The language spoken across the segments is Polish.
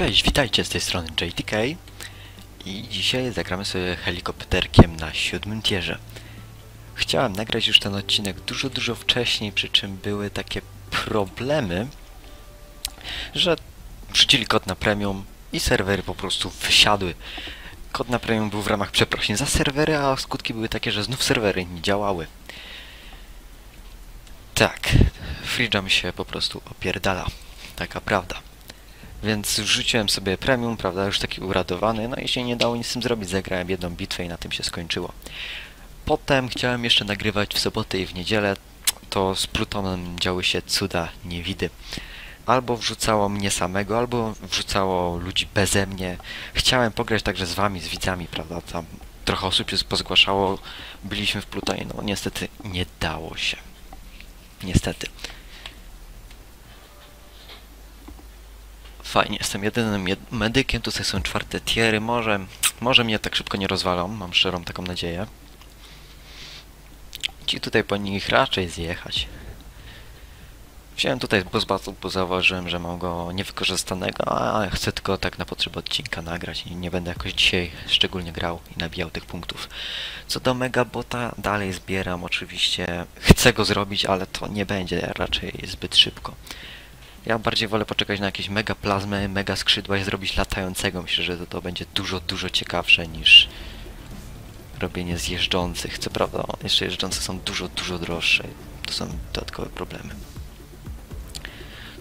Cześć, witajcie z tej strony JTK i dzisiaj zagramy sobie helikopterkiem na siódmym tierze. Chciałem nagrać już ten odcinek dużo, dużo wcześniej, przy czym były takie problemy, że wrzucili kod na premium i serwery po prostu wysiadły. Kod na premium był w ramach przeprosin za serwery, a skutki były takie, że znów serwery nie działały. Tak, Freejam się po prostu opierdala. Taka prawda. Więc rzuciłem sobie premium, prawda, już taki uradowany, no i się nie dało nic z tym zrobić, zagrałem jedną bitwę i na tym się skończyło. Potem chciałem jeszcze nagrywać w sobotę i w niedzielę, to z Plutonem działy się cuda niewidy. Albo wrzucało mnie samego, albo wrzucało ludzi beze mnie. Chciałem pograć także z wami, z widzami, prawda, tam trochę osób się pozgłaszało, byliśmy w Plutonie, no niestety nie dało się. Niestety. Fajnie, jestem jedynym jed medykiem, tutaj są czwarte tiery, może, może mnie tak szybko nie rozwalą, mam szczerą taką nadzieję. Ci tutaj po nich raczej zjechać. Wziąłem tutaj Buzbatu, bo zauważyłem, że mam go niewykorzystanego, a chcę tylko tak na potrzeby odcinka nagrać i nie będę jakoś dzisiaj szczególnie grał i nabijał tych punktów. Co do Megabota, dalej zbieram oczywiście, chcę go zrobić, ale to nie będzie raczej zbyt szybko. Ja bardziej wolę poczekać na jakieś mega plazmy, mega skrzydła i zrobić latającego. Myślę, że to, to będzie dużo, dużo ciekawsze niż robienie zjeżdżących. Co prawda, jeszcze jeżdżące są dużo, dużo droższe. To są dodatkowe problemy.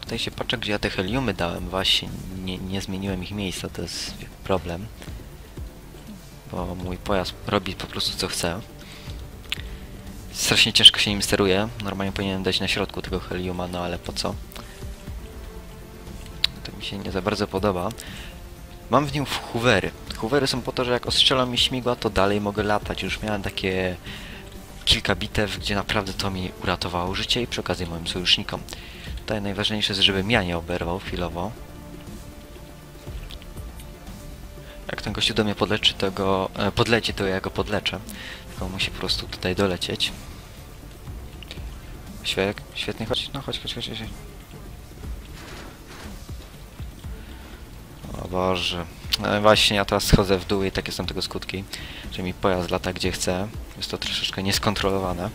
Tutaj się patrzę, gdzie ja te heliumy dałem. Właśnie nie, nie zmieniłem ich miejsca, to jest problem. Bo mój pojazd robi po prostu co chce. Strasznie ciężko się nim steruje. Normalnie powinienem dać na środku tego heliuma, no ale po co? To mi się nie za bardzo podoba. Mam w nim hoovery. Hoovery są po to, że jak ostrzelam mi śmigła, to dalej mogę latać. Już miałem takie kilka bitew, gdzie naprawdę to mi uratowało życie i przy okazji moim sojusznikom. Tutaj najważniejsze jest, żebym ja nie oberwał chwilowo. Jak ten gościu do mnie podleczy, to go, e, podleci, to ja go podleczę. Tylko musi po prostu tutaj dolecieć. Świetnie, chodź, no chodź, chodź, chodź, chodź. Boże. No właśnie, ja teraz schodzę w dół i takie są tego skutki, że mi pojazd lata gdzie chce. Jest to troszeczkę nieskontrolowane,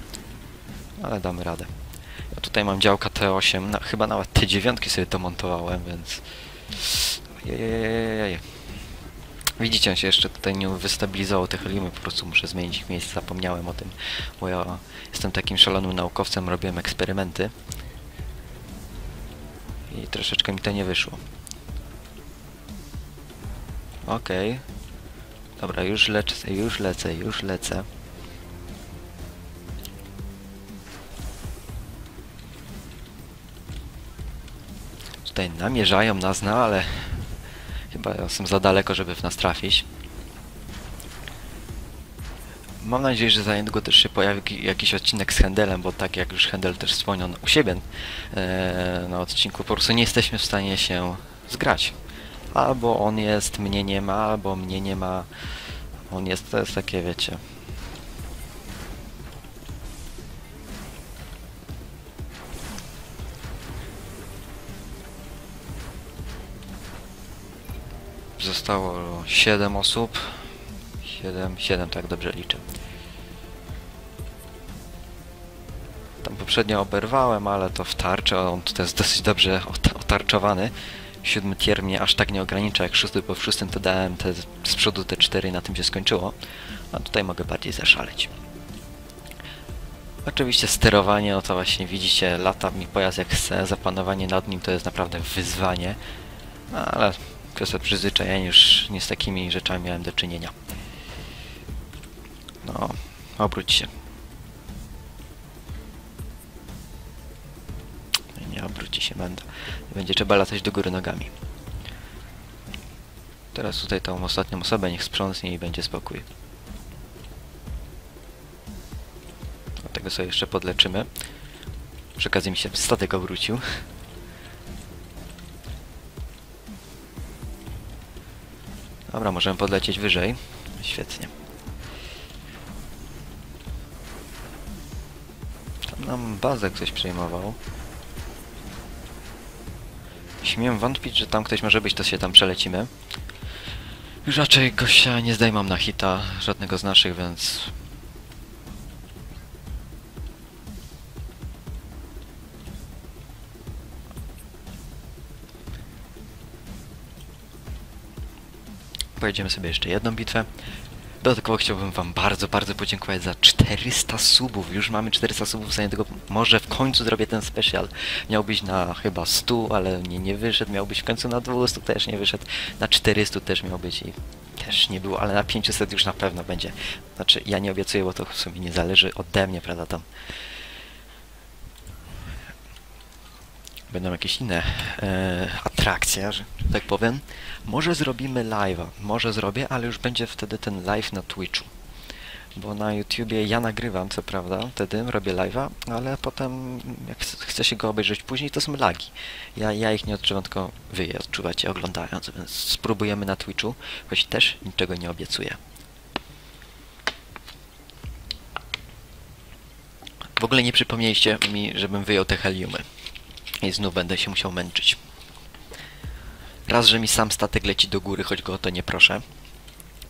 ale damy radę. Ja tutaj mam działka T8, na, chyba nawet T9 sobie to montowałem, więc... Widzicie, on się jeszcze tutaj nie wystabilizował te heliumy, po prostu muszę zmienić ich miejsce, zapomniałem o tym, bo ja jestem takim szalonym naukowcem, robiłem eksperymenty i troszeczkę mi to nie wyszło. Okej. Okay. Dobra, już lecę, już lecę, już lecę. Tutaj namierzają nas, no ale chyba jestem za daleko, żeby w nas trafić. Mam nadzieję, że za niedługo też się pojawi jakiś odcinek z Hendelem, bo tak jak już Hendel też wspomniał u siebie e, na odcinku, po prostu nie jesteśmy w stanie się zgrać. Albo on jest, mnie nie ma, albo mnie nie ma. On jest, to jest takie, wiecie... Zostało 7 osób. 7, 7, tak dobrze liczę. Tam poprzednio oberwałem, ale to w tarczy, on tutaj jest dosyć dobrze otarczowany. Siódmy tier mnie aż tak nie ogranicza jak szósty, bo w szóstym to dałem te z przodu te cztery i na tym się skończyło. A tutaj mogę bardziej zaszaleć. Oczywiście sterowanie, no to właśnie widzicie, lata mi pojazd jak chce, zapanowanie nad nim to jest naprawdę wyzwanie. No, ale kwestia przyzwyczajenia, już nie z takimi rzeczami miałem do czynienia. No, obróć się. Się. Będzie trzeba latać do góry nogami. Teraz tutaj tą ostatnią osobę niech sprzątnie i będzie spokój. Dlatego sobie jeszcze podleczymy. Przy okazji mi się statek obrócił. Dobra, możemy podlecieć wyżej. Świetnie. Tam nam bazę ktoś przejmował. Śmiem wątpić, że tam ktoś może być, to się tam przelecimy. Raczej gościa nie zdejmam na hita, żadnego z naszych, więc... Pojedziemy sobie jeszcze jedną bitwę. Dodatkowo chciałbym wam bardzo, bardzo podziękować za 400 subów. Już mamy 400 subów, za niedługo może w końcu zrobię ten special. Miał być na chyba 100, ale nie, nie wyszedł. Miał być w końcu na 200, też nie wyszedł. Na 400 też miał być i też nie było, ale na 500 już na pewno będzie. Znaczy, ja nie obiecuję, bo to w sumie nie zależy ode mnie, prawda, tam będą jakieś inne e, atrakcje, że tak powiem. Może zrobimy live'a, może zrobię, ale już będzie wtedy ten live na Twitchu. Bo na YouTubie ja nagrywam, co prawda, wtedy robię live'a, ale potem jak chce się go obejrzeć później, to są lagi. Ja, ja ich nie odczuwam, tylko wy je odczuwacie oglądając, więc spróbujemy na Twitchu, choć też niczego nie obiecuję. W ogóle nie przypomnieliście mi, żebym wyjął te heliumy. I znów będę się musiał męczyć. Raz, że mi sam statek leci do góry, choć go o to nie proszę.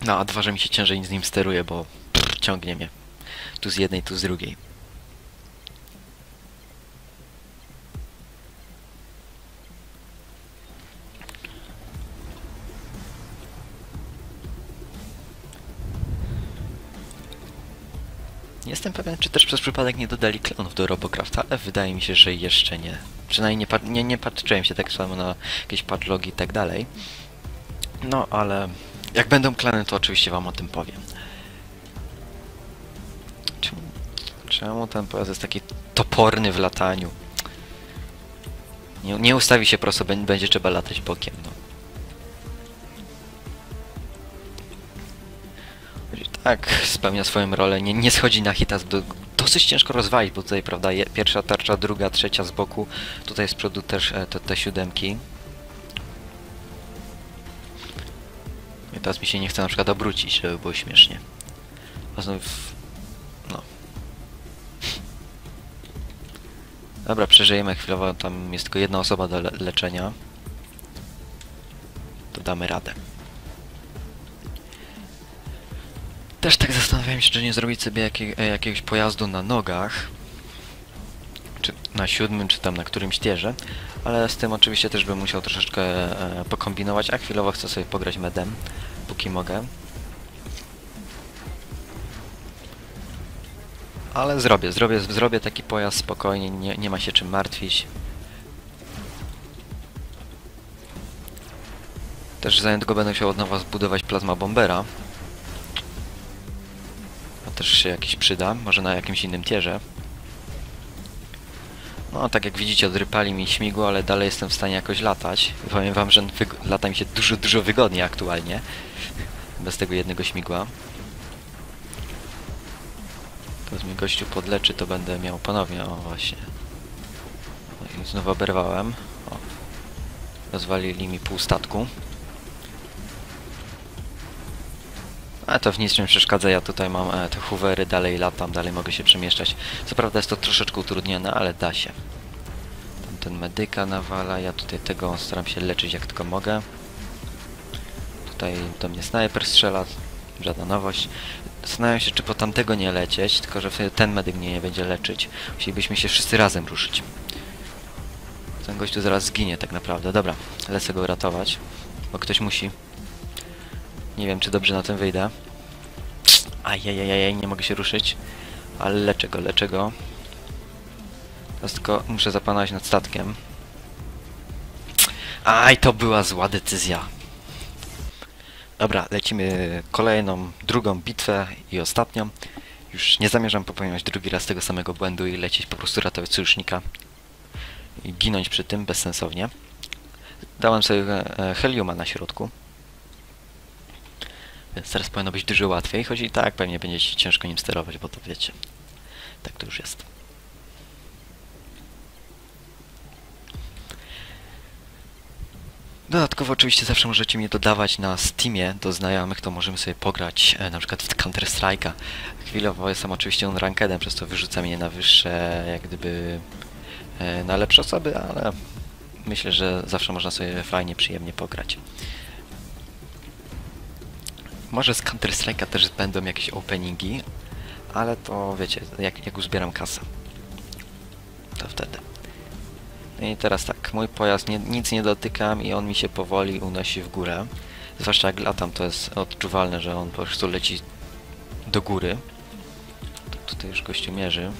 No, a dwa, że mi się ciężej z nim steruje, bo pff, ciągnie mnie. Tu z jednej, tu z drugiej. Nie jestem pewien, czy też przez przypadek nie dodali klonów do Robocrafta, ale wydaje mi się, że jeszcze nie. Przynajmniej nie, nie, nie patrzyłem się tak samo na jakieś patchlogi i tak dalej. No, ale jak będą klany, to oczywiście wam o tym powiem. Czemu, czemu ten pojazd jest taki toporny w lataniu? Nie, nie ustawi się prosto, będzie trzeba latać bokiem, no. Tak, spełnia swoją rolę, nie, nie schodzi na hita, do, dosyć ciężko rozwalić, bo tutaj, prawda, je, pierwsza tarcza, druga, trzecia z boku, tutaj z przodu też e, te, te siódemki. I teraz mi się nie chce na przykład obrócić, żeby było śmiesznie. No. Dobra, przeżyjemy chwilowo, tam jest tylko jedna osoba do le leczenia. To damy radę. Też tak zastanawiałem się, czy nie zrobić sobie e, jakiegoś pojazdu na nogach. Czy na siódmym, czy tam na którymś tierze. Ale z tym oczywiście też bym musiał troszeczkę e, pokombinować, a chwilowo chcę sobie pograć medem, póki mogę. Ale zrobię, zrobię, zrobię taki pojazd spokojnie, nie, nie ma się czym martwić. Też za niedługo będę musiał od nowa zbudować plazma bombera też się jakiś przyda, może na jakimś innym tierze. No, tak jak widzicie, odrypali mi śmigło, ale dalej jestem w stanie jakoś latać. Powiem wam, że lata mi się dużo, dużo wygodniej aktualnie. Bez tego jednego śmigła. Teraz mi gościu podleczy, to będę miał ponownie, o właśnie. No i znowu oberwałem. O. Rozwalili mi pół statku. Ale to w nic nie przeszkadza, ja tutaj mam e, te hoovery, dalej latam, dalej mogę się przemieszczać. Co prawda jest to troszeczkę utrudnione, ale da się. Tam ten medyka nawala, ja tutaj tego staram się leczyć jak tylko mogę. Tutaj do mnie snajper strzela, żadna nowość. Zastanawiam się, czy po tamtego nie lecieć, tylko że wtedy ten medyk mnie nie będzie leczyć. Musielibyśmy się wszyscy razem ruszyć. Ten gość tu zaraz zginie tak naprawdę. Dobra, lecę go ratować, bo ktoś musi. Nie wiem, czy dobrze na tym wyjdę. Ajajajaj, nie mogę się ruszyć. Ale leczę go, leczę go. Teraz tylko muszę zapanować nad statkiem. Aj, to była zła decyzja. Dobra, lecimy kolejną, drugą bitwę i ostatnią. Już nie zamierzam popełniać drugi raz tego samego błędu i lecieć po prostu ratować sojusznika. I ginąć przy tym bezsensownie. Dałem sobie e, heliuma na środku. Więc teraz powinno być dużo łatwiej, choć i tak pewnie będziecie ciężko nim sterować, bo to wiecie. Tak to już jest. Dodatkowo oczywiście zawsze możecie mnie dodawać na Steamie do znajomych, to możemy sobie pograć e, na przykład w Counter Strike'a. Chwilowo jestem oczywiście unrankedem, przez to wyrzuca mnie na wyższe, jak gdyby e, na lepsze osoby, ale myślę, że zawsze można sobie fajnie, przyjemnie pograć. Może z Counter Strike'a też będą jakieś openingi, ale to wiecie, jak, jak uzbieram kasę. To wtedy. No I teraz tak, mój pojazd nie, nic nie dotykam i on mi się powoli unosi w górę. Zwłaszcza jak latam, to jest odczuwalne, że on po prostu leci do góry. Tutaj już gościu mierzy.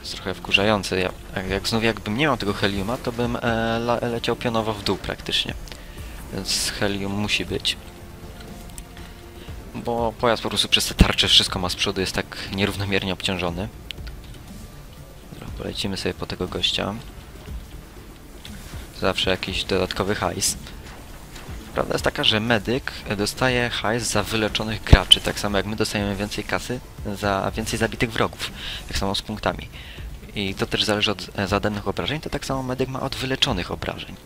Jest trochę wkurzające. Ja, jak, jak znów jakbym nie miał tego heliuma, to bym e, la, leciał pionowo w dół praktycznie. Więc helium musi być. Bo pojazd po prostu przez te tarcze wszystko ma z przodu, jest tak nierównomiernie obciążony. Dobra, polecimy sobie po tego gościa. Zawsze jakiś dodatkowy hajs. Prawda jest taka, że medyk dostaje hajs za wyleczonych graczy, tak samo jak my dostajemy więcej kasy za więcej zabitych wrogów, tak samo z punktami. I to też zależy od e, zadanych obrażeń, to tak samo medyk ma od wyleczonych obrażeń.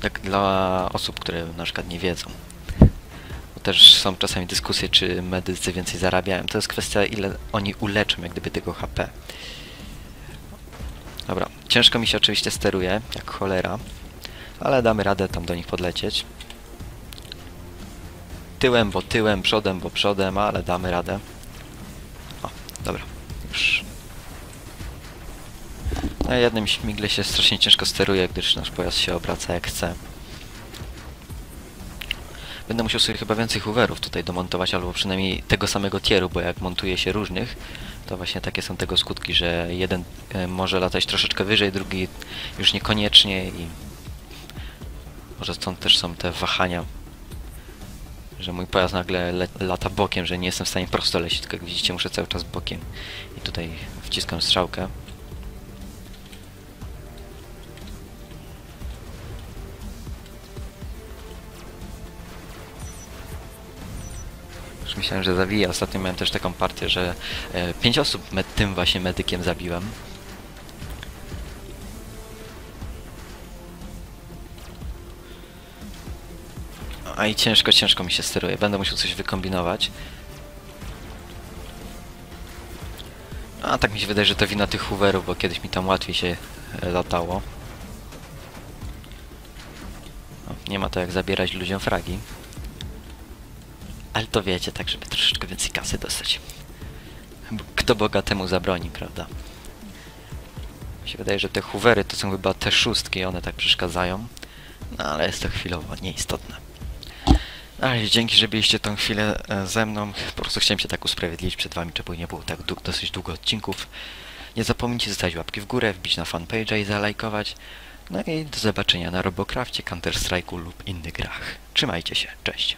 Tak dla osób, które na przykład nie wiedzą. Bo też są czasami dyskusje, czy medycy więcej zarabiają. To jest kwestia, ile oni uleczą jak gdyby tego HP. Dobra, ciężko mi się oczywiście steruje, jak cholera, ale damy radę tam do nich podlecieć. Tyłem, bo tyłem, przodem, bo przodem, ale damy radę. O, dobra, Na jednym śmigle się strasznie ciężko steruje, gdyż nasz pojazd się obraca jak chce. Będę musiał sobie chyba więcej hooverów tutaj domontować, albo przynajmniej tego samego tieru, bo jak montuje się różnych, to właśnie takie są tego skutki, że jeden e, może latać troszeczkę wyżej, drugi już niekoniecznie i może stąd też są te wahania, że mój pojazd nagle le lata bokiem, że nie jestem w stanie prosto lecieć, tylko jak widzicie muszę cały czas bokiem i tutaj wciskam strzałkę. Myślałem, że zawija. Ostatnio miałem też taką partię, że e, pięć osób tym właśnie medykiem zabiłem. A i ciężko, ciężko mi się steruje. Będę musiał coś wykombinować. A tak mi się wydaje, że to wina tych hooverów, bo kiedyś mi tam łatwiej się e, latało. O, nie ma to jak zabierać ludziom fragi. Ale to wiecie, tak żeby troszeczkę więcej kasy dostać. Kto bogatemu zabroni, prawda? Mi się wydaje, że te hoovery to są chyba te szóstki, one tak przeszkadzają. No ale jest to chwilowo nieistotne. Ale dzięki, że byliście tą chwilę e, ze mną. Po prostu chciałem się tak usprawiedliwić przed wami, żeby nie było tak dosyć długo odcinków. Nie zapomnijcie zostawić łapki w górę, wbić na fanpage'a i zalajkować. No i do zobaczenia na Robocrafcie, Counter-Strike'u lub innych grach. Trzymajcie się, cześć.